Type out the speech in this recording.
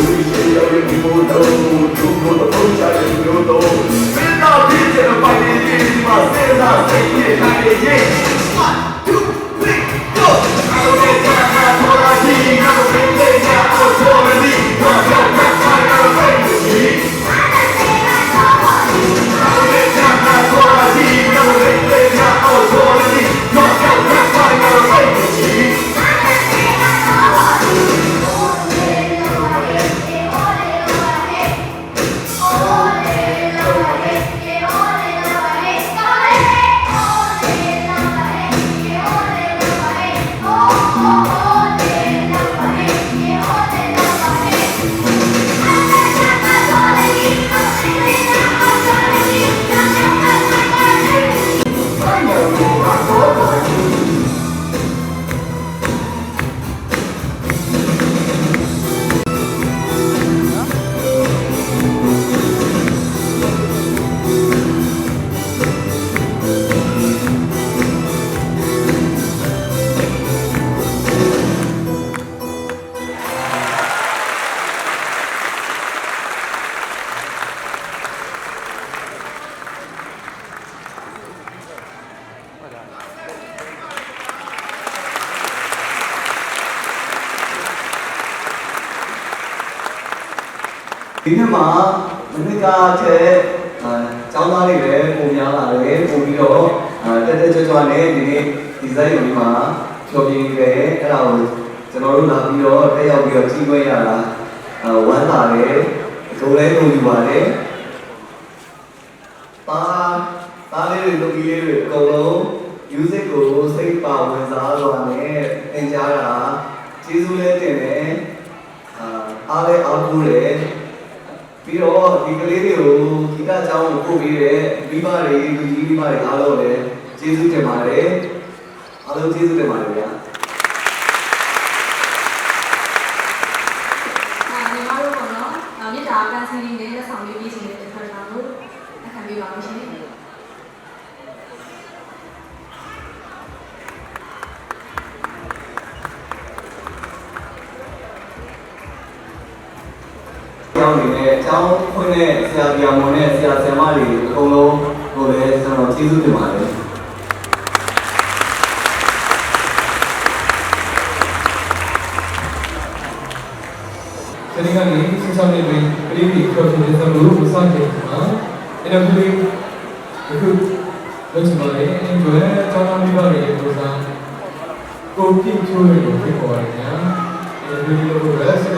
Thank you. ဒီနေ့မှာမနစ်ကထက်အဲကျောင်းသားတွေလည်းပုံများလာတယ်ပုံပြီးတော့အဲတက်တက်ကြွကြွနဲ့ဒီနေ့ဒီဇိုင်းရုံဒီမှာဖြောပြနေတယ်အဲ့ဒါကိုကျွန်တော်တို့လာပြီးတော့တက်ရောက်ပြီးတော့ကြီးခွင့်ရတာအဲဝမ်းသာတယ်ဒုလည်းကုန်ယူပါတယ်ပါတားလေးတွေလုပ်ပြီးလေးတွေအကုန်လုံး music ကိုစိတ်ပါဝင်စားစွာနဲ့သင်ကြားတာကျေးဇူးလည်းတင်တယ်အာအားလည်းအားကိုးတယ် ပြီးတော့ဒီကလေးတွေကိုဂီတအကြောင်းကိုပို့ပြီးတဲ့မိဘတွေလူကြီးမိဘတွေအားလုံးလည်းကျေးဇူးတင်ပါတယ်အားလုံးကျေးဇူးတင်ပါတယ်ဗျာညီမတို့ကတော့နောက်မြစ်တာကန်ဆယ်လေးနဲ့လက်ဆောင်လေးပြီးစီတဲ့ ကျောင်းနေနဲ့အကြောင်းဖွင့်တဲ့ဆရာပြာမွန်နဲ့ဆရာဆရာမတွေအကုန်လုံးကိုလည်းကျွန်တော်ကျေးဇူးတင်ပါတယ်ဒီနေ့ကနေဆက်ဆောင်နေပြီးပြည်ပြည်ခေါ်တဲ့သလိုစတဲ့မှာအဲ့ဒါကိုအခုလုပ်ချင်ပါတယ်အဲ့ဒီတော့ကျောင်းသားမိဘတွေရဲ့ပုံစံကိုပြည့်ချိုးရလို့ဖြစ်ပေါ်ရတယ်ညာအဲ့ဒီလိုပဲဆက်ဆောင်